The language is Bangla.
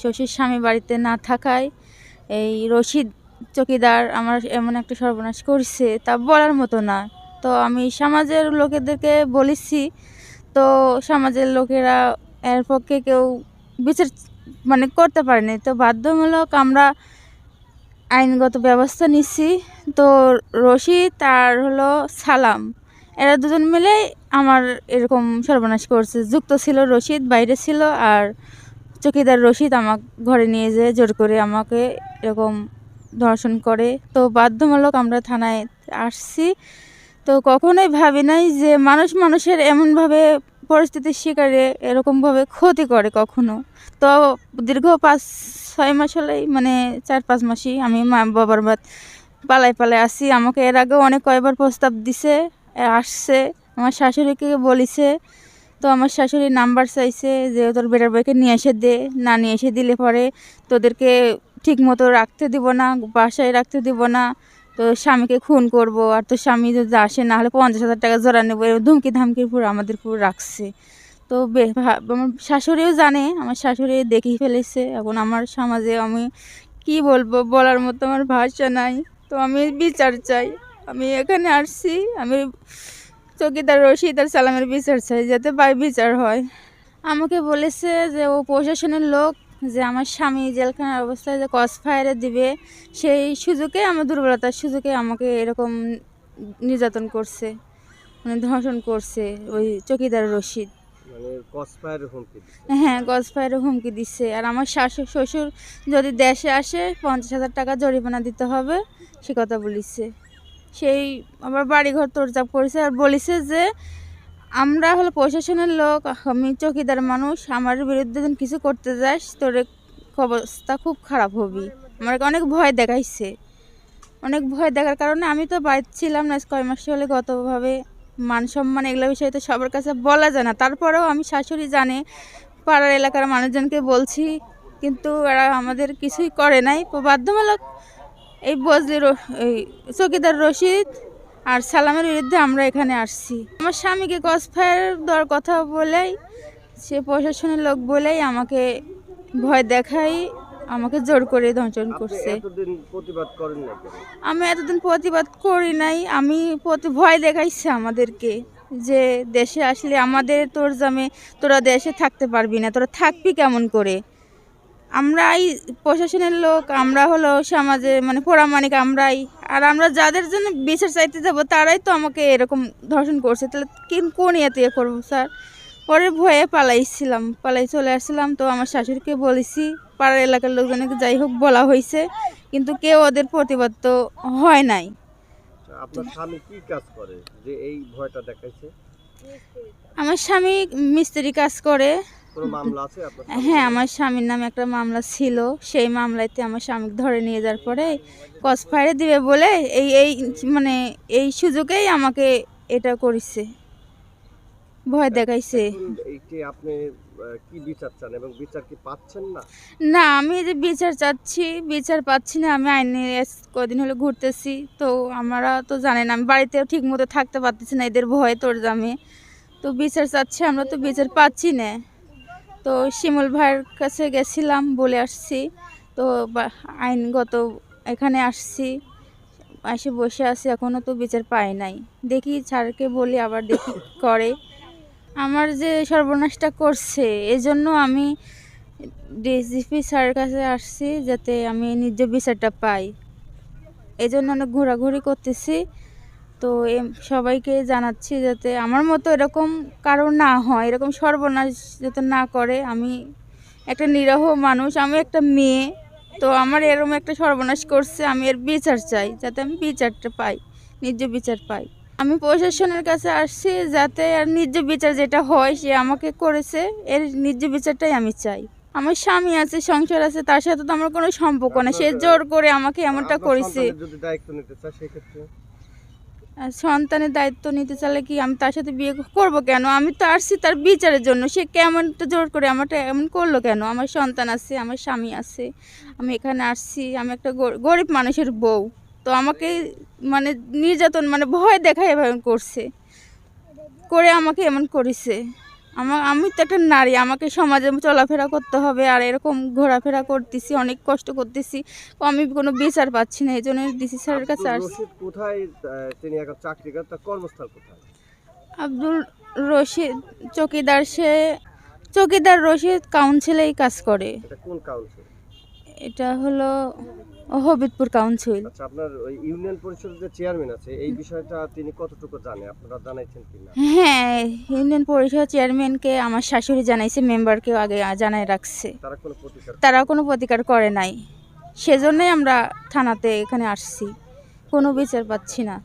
শ্বশুর স্বামী বাড়িতে না থাকায় এই রশিদ চকিদার আমার এমন একটা সর্বনাশ করছে তা বলার মতো না। তো আমি সমাজের লোকেদেরকে বলেছি, তো সমাজের লোকেরা এর পক্ষে কেউ বিচার মানে করতে পারেনি। তো বাধ্যমূলক আমরা আইনগত ব্যবস্থা নিচ্ছি তো রশিদ আর হলো সালাম, এরা দুজন মিলে আমার এরকম সর্বনাশ করছে। যুক্ত ছিল রশিদ, বাইরে ছিল আর চকিদার রশিদ আমাকে ঘরে নিয়ে যেয়ে, জোর করে আমাকে এরকম ধর্ষণ করে। তো বাধ্যমূলক আমরা থানায় আসছি। তো কখনোই ভাবি নাই যে মানুষ মানুষের এমনভাবে পরিস্থিতির শিকারে এরকমভাবে ক্ষতি করে কখনো। তো দীর্ঘ পাঁচ, ছয় মাস হলেই মানে চার, পাঁচ মাসই আমি মা বাবার বাদ পালাই পালাই আসি। আমাকে এর আগেও অনেক কয়বার প্রস্তাব দিছে আসছে। আমার শাশুড়িকে বলিছে তো আমার শাশুড়ি নাম্বার চাইছে যে, তোর বেটার বইকে নিয়ে এসে দে। না নিয়ে এসে দিলে পরে তোদেরকে ঠিক মতো রাখতে দিব না, বাসায় রাখতে দিব না। তো স্বামীকে খুন করব, আর তোর স্বামী যদি আসে না হলে পঞ্চাশ হাজার টাকা জোড়া নেব। এরকম ধুমকি ধামকির পুরো আমাদের পুরো রাখছে। তো আমার শাশুড়িও জানে, আমার শাশুড়ি দেখেই ফেলেছে। এখন আমার সমাজে আমি কি বলব, বলার মতো আমার ভাষা নাই। তো আমি বিচার চাই। আমি এখানে আসছি, আমি চকিদার রশিদ আর সালামের বিচার চাই যাতে বাই বিচার হয়। আমাকে বলেছে যে ও প্রশাসনের লোক যে আমার স্বামী জেলখানার অবস্থায় যে কস ফায়ারে দিবে সেই সুযোগে আমার দুর্বলতার সুযোগে আমাকে এরকম নির্যাতন করছে মানে ধর্ষণ করছে ওই চকিদার রশিদ। মানে কসফায়ার হুমকি হ্যাঁ গজ ফায়ারে হুমকি দিচ্ছে আর আমার শাশুড় শ্বশুর যদি দেশে আসে পঞ্চাশ হাজার টাকা জরিমানা দিতে হবে সে কথা বলিছে। সেই আবার বাড়িঘর তোড়চাপ করেছে আর বলিছে যে আমরা হলো প্রশাসনের লোক, আমি চকিদার মানুষ, আমার বিরুদ্ধে যখন কিছু করতে যাস, তোর অবস্থা খুব খারাপ হবি। আমাকে অনেক ভয় দেখাইছে। অনেক ভয় দেখার কারণে আমি তো বাড়িতে ছিলাম না কয় মাস হলে গতভাবে মান সম্মান এগুলো বিষয়ে তো সবার কাছে বলা যায় না। তারপরেও আমি শাশুড়ি জানে, পাড়ার এলাকার মানুষজনকে বলছি, কিন্তু এরা আমাদের কিছুই করে নাই। বাধ্যমূলক এই বজলি এই চকিদার রশিদ আর সালামের বিরুদ্ধে আমরা এখানে আসছি। আমার স্বামীকে কস ফায়ার দেওয়ার কথা বলেই সে প্রশাসনের লোক বলেই আমাকে ভয় দেখাই আমাকে জোর করে ধ্বংসন করছে। আমি এতদিন প্রতিবাদ করি নাই আমি প্রতি ভয় দেখাইছে আমাদেরকে যে দেশে আসলে আমাদের তোর জামে তোরা দেশে থাকতে পারবি না তোরা থাকবি কেমন করে? আমরাই প্রশাসনের লোক আমরা হলো সমাজে মানে পোড়ামানিক আমরাই। আর আমরা যাদের জন্য বিচার চাইতে যাব তারাই তো আমাকে এরকম ধর্ষণ করছে। তাহলে কি কোন ইয়েতে ইয়ে করব স্যার? পরে ভয়ে পালাইছিলাম পালাই চলে আসছিলাম। তো আমার শাশুড়িকে বলেছি পাড়ার এলাকার লোকজনকে যাই হোক বলা হয়েছে কিন্তু কেউ ওদের প্রতিবাদ তো হয় নাই। আচ্ছা, আপনার স্বামী কি কাজ করে যে এই ভয়টা দেখাইছে? আমার স্বামী মিস্ত্রি কাজ করে। হ্যাঁ আমার স্বামীর নামে একটা মামলা ছিল। সেই মামলাতে আমার স্বামী ধরে নিয়ে যাওয়ার পরে কস ফায়ারে দিবে বলে এই এই মানে এই সুযোগেই আমাকে এটা করেছে। ভয় দেখাইছে। আপনি কি বিচার চান এবং বিচার কি পাচ্ছেন না? না আমি যে বিচার চাচ্ছি বিচার পাচ্ছি না আমি আইনে কদিন হলে ঘুরতেছি। তো আমরা তো জানেন আমি বাড়িতেও ঠিক মতো থাকতে পারতেছি না এদের ভয়ে তোর জামে তো বিচার চাচ্ছি আমরা তো বিচার পাচ্ছি না। তো শিমুল ভাইয়ের কাছে গেছিলাম বলে আসছি। তো আইনগত এখানে আসছি, এসে বসে আছি এখনও তো বিচার পাই নাই। দেখি স্যারকে বলি, আবার দেখি করে। আমার যে সর্বনাশটা করছে, এজন্য আমি ডিএসডিপি স্যারের কাছে আসছি, যাতে আমি নিজ বিচারটা পাই। এই জন্য অনেক ঘোরাঘুরি করতেছি। তো সবাইকে জানাচ্ছি যাতে আমার মতো এরকম কারও না হয় এরকম সর্বনাশ যাতে না করে। আমি একটা নিরহ মানুষ আমি একটা মেয়ে তো আমার এরকম একটা সর্বনাশ করছে আমি এর বিচার চাই যাতে আমি বিচারটা পাই নিজ বিচার পাই। আমি প্রশাসনের কাছে আসছি যাতে আর নিজ বিচার যেটা হয় সে আমাকে করেছে এর নিজ বিচারটাই আমি চাই। আমার স্বামী আছে সংসার আছে তার সাথে তো আমার কোনো সম্পর্ক না সে জোর করে আমাকে এমনটা করেছে। সন্তানের দায়িত্ব নিতে চাইলে কি আমি তার সাথে বিয়ে করব কেন? আমি তো আসছি তার বিচারের জন্য। সে কেমনটা জোর করে আমারটা এমন করল কেন? আমার সন্তান আছে, আমার স্বামী আছে, আমি এখানে আসছি, আমি একটা গর- গরিব মানুষের বউ। তো আমাকে মানে নির্যাতন মানে ভয় দেখায় এভাবে করছে। করে আমাকে এমন করেছে। আমার আমি তো একটা নারী আমাকে সমাজে চলাফেরা করতে হবে আর এরকম ঘোরাফেরা করতেছি অনেক কষ্ট করতেছি। আমি কোনো বিচার পাচ্ছি না এই জন্য ডিসি স্যারের কাছে আব্দুল আসছি। রশিদ কোথায়? তিনি এখন চাকরি করেন কর্মস্থল কোথায়? আব্দুল রশিদ চকিদার সে চকিদার রশিদ কাউন্সিলেই কাজ করে। কোন কাউন্সিল এটা হলো হবিবপুর কাউন্সিল। আচ্ছা আপনার ওই ইউনিয়ন পরিষদের যে চেয়ারম্যান আছে এই বিষয়টা তিনি কতটুকু জানে? আপনারা জানাইছেন কিনা? হ্যাঁ ইউনিয়ন পরিষদ চেয়ারম্যানকে আমার শাশুড়ি জানাইছে মেম্বারকেও আগে জানাই রাখছে। তারা কোনো প্রতিকার তারা কোনো প্রতিকার করে নাই। সেজন্যই আমরা থানাতে এখানে আসছি। কোনো বিচার পাচ্ছি না।